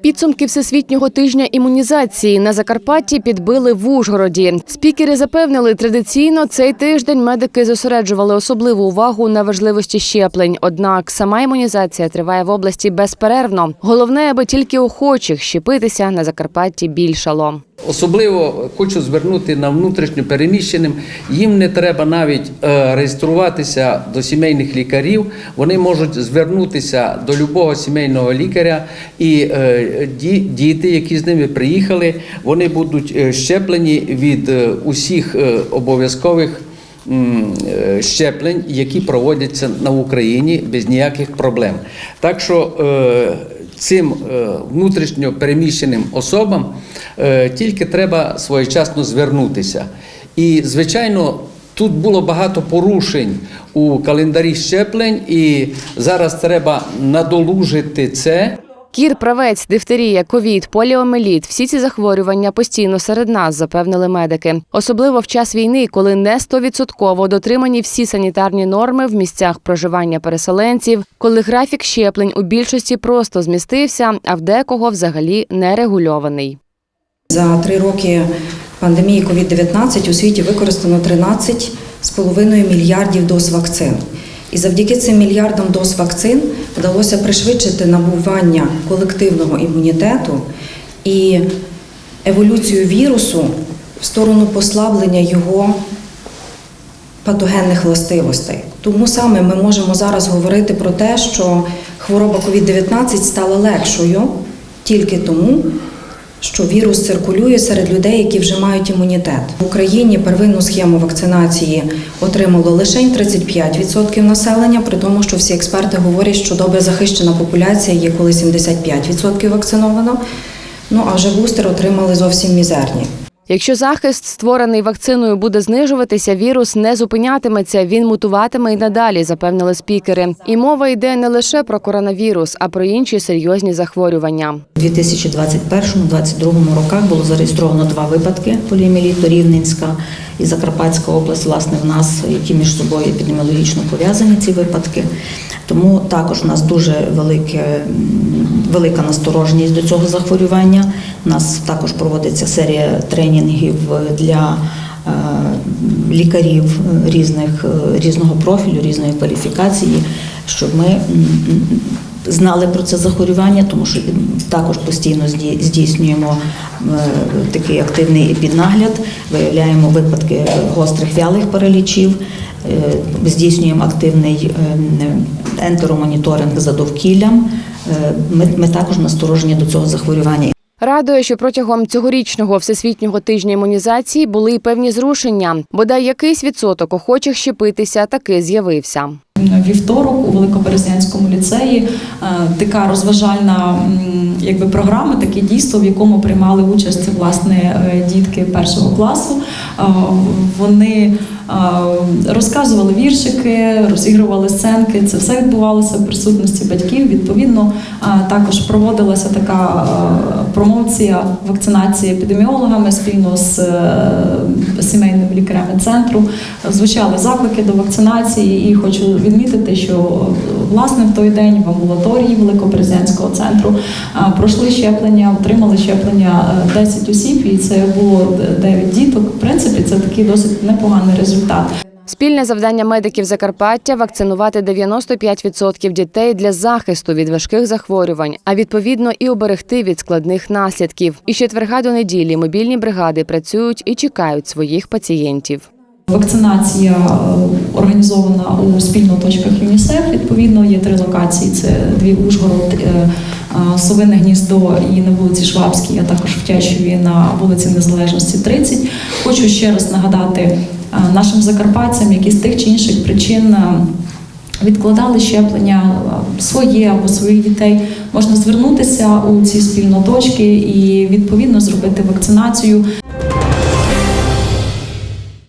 Підсумки всесвітнього тижня імунізації на Закарпатті підбили в Ужгороді. Спікери запевнили, традиційно цей тиждень медики зосереджували особливу увагу на важливості щеплень. Однак сама імунізація триває в області безперервно. Головне, аби тільки охочих щепитися на Закарпатті більшало. Особливо хочу звернути на внутрішньо переміщеним. Їм не треба навіть е, реєструватися до сімейних лікарів. Вони можуть звернутися до любого сімейного лікаря, і е, діти, які з ними приїхали, вони будуть е, щеплені від усіх обов'язкових. Е, Щеплень, які проводяться на Україні без ніяких проблем. Так що е, цим е, внутрішньо переміщеним особам тільки треба своєчасно звернутися. І, звичайно, тут було багато порушень у календарі щеплень, і зараз треба надолужити це. Кір, правець, дифтерія, ковід, поліомеліт – всі ці захворювання постійно серед нас, запевнили медики. Особливо в час війни, коли не стовідсотково дотримані всі санітарні норми в місцях проживання переселенців, коли графік щеплень у більшості просто змістився, а в декого взагалі не регульований. За три роки пандемії COVID-19 у світі використано 13,5 мільярдів доз вакцин. І завдяки цим мільярдам доз вакцин вдалося пришвидшити набування колективного імунітету і еволюцію вірусу в сторону послаблення його патогенних властивостей. Тому саме ми можемо зараз говорити про те, що хвороба COVID-19 стала легшою тільки тому, що вірус циркулює серед людей, які вже мають імунітет. В Україні первинну схему вакцинації отримало лише 35% населення, при тому, що всі експерти говорять, що добре захищена популяція є, коли 75% вакциновано. Ну а вже бустер отримали зовсім мізерні. Якщо захист, створений вакциною, буде знижуватися, вірус не зупинятиметься, він мутуватиме й надалі, запевнили спікери. І мова йде не лише про коронавірус, а про інші серйозні захворювання. У 2021-2022 роках було зареєстровано два випадки поліоміеліту Рівненська і Закарпатська область, власне, в нас, які між собою епідеміологічно пов'язані ці випадки. Тому також у нас дуже велике, велика настороженість до цього захворювання. У нас також проводиться серія тренінгів для е, лікарів різних, різного профілю, різної кваліфікації, щоб ми знали про це захворювання, тому що також постійно здійснюємо е, такий активний піднагляд, виявляємо випадки гострих вялих паралічів, е, здійснюємо активний е, ентеромоніторинг за довкіллям. Ми, ми також насторожені до цього захворювання. Радує, що протягом цьогорічного всесвітнього тижня імунізації були й певні зрушення. Бодай якийсь відсоток охочих щепитися таки з'явився. Вівторок у Великоберезнянському ліцеї е, така розважальна якби програма, таке дійство, в якому приймали участь власне е, дітки першого класу. Е, Вони розказували віршики, розігрували сценки. Це все відбувалося в присутності батьків. Відповідно, е, також проводилася така е, промоція вакцинації епідеміологами спільно з е, сімейними лікарями центру. Звучали заклики до вакцинації, і хочу відмітити, що власне в той день в амбулаторії Великобрезянського центру е, пройшли щеплення, отримали щеплення е, 10 осіб, і це було 9 діток. В принципі, це такий досить непоганий результат. Спільне завдання медиків Закарпаття вакцинувати 95% дітей для захисту від важких захворювань, а відповідно і оберегти від складних наслідків. І четверга до неділі мобільні бригади працюють і чекають своїх пацієнтів. Вакцинація е, організована у спільно точках ЮНІСЕФ. Відповідно, є три локації: це дві Ужгород, е, е, Совине гніздо і на вулиці Швабській, а також в Тячеві на вулиці Незалежності 30. Хочу ще раз нагадати нашим закарпатцям, які з тих чи інших причин. е, Відкладали щеплення е, своє або своїх дітей, можна звернутися у ці спільноточки і відповідно зробити вакцинацію.